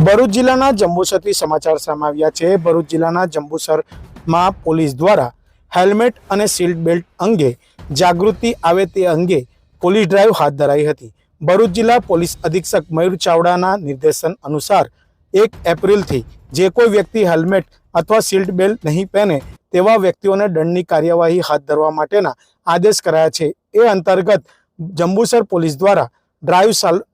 ભરૂચ જિલ્લાના જંબુસરથી સમાચાર સામે આવ્યા છે. ભરૂચ જિલ્લાના જંબુસરમાં પોલીસ દ્વારા હેલ્મેટ અને સીટ બેલ્ટ અંગે જાગૃતિ આવે તે અંગે પોલીસ ડ્રાઈવ હાથ ધરાઈ હતી. ભરૂચ જિલ્લા પોલીસ અધિક્ષક મયુર ચાવડાના નિર્દેશન અનુસાર એક એપ્રિલથી જે કોઈ વ્યક્તિ હેલ્મેટ અથવા સીટ બેલ્ટ નહીં પહેરે તેવા વ્યક્તિઓને દંડની કાર્યવાહી હાથ ધરવા માટેના આદેશ કરાયા છે. એ અંતર્ગત જંબુસર પોલીસ દ્વારા ડ્રાઈવ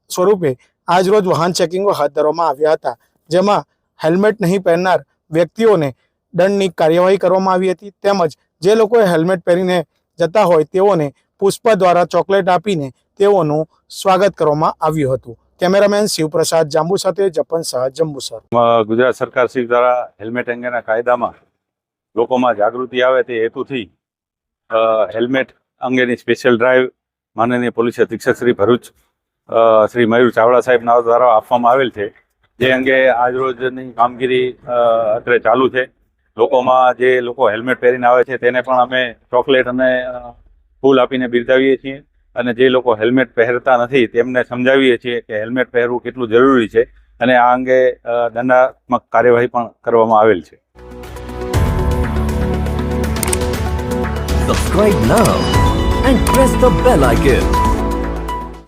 સ્વરૂપે આજરોજ વાહન ચેકિંગો હાથ ધરવામાં આવ્યા હતા, જેમાં હેલ્મેટ નહીં પહેરનાર વ્યક્તિઓને દંડની કાર્યવાહી કરવામાં આવી હતી, તેમજ જે લોકોએ હેલ્મેટ પહેરીને જતા હોય તેઓને પુષ્પ દ્વારા ચોકલેટ આપીને તેઓનું સ્વાગત કરવામાં આવ્યું હતું. કેમેરામેન શિવપ્રસાદ જાંબુ સાથે જપન શાહ જંબુસર. ગુજરાત સરકાર શ્રી દ્વારા હેલ્મેટ અંગેના કાયદામાં લોકોમાં જાગૃતિ આવે તે હેતુથી હેલ્મેટ અંગેની સ્પેશિયલ ડ્રાઈવ માનનીય પોલીસ અધિક્ષક શ્રી ભરૂચ શ્રી મયુર ચાવડા સાહેબના દ્વારા આપવામાં આવેલ છે. જે અંગે આજરોજની કામગીરી અત્યારે ચાલુ છે. લોકોમાં જે લોકો હેલ્મેટ પહેરીને આવે છે તેને પણ અમે ચોકલેટ અને ફૂલ આપીને બિરદાવીએ છીએ. અને જે લોકો હેલ્મેટ પહેરતા નથી તેમને સમજાવીએ છીએ કે હેલ્મેટ પહેરવું કેટલું જરૂરી છે અને આ અંગે દંડાત્મક કાર્યવાહી પણ કરવામાં આવેલ છે. Subscribe now and press the bell icon.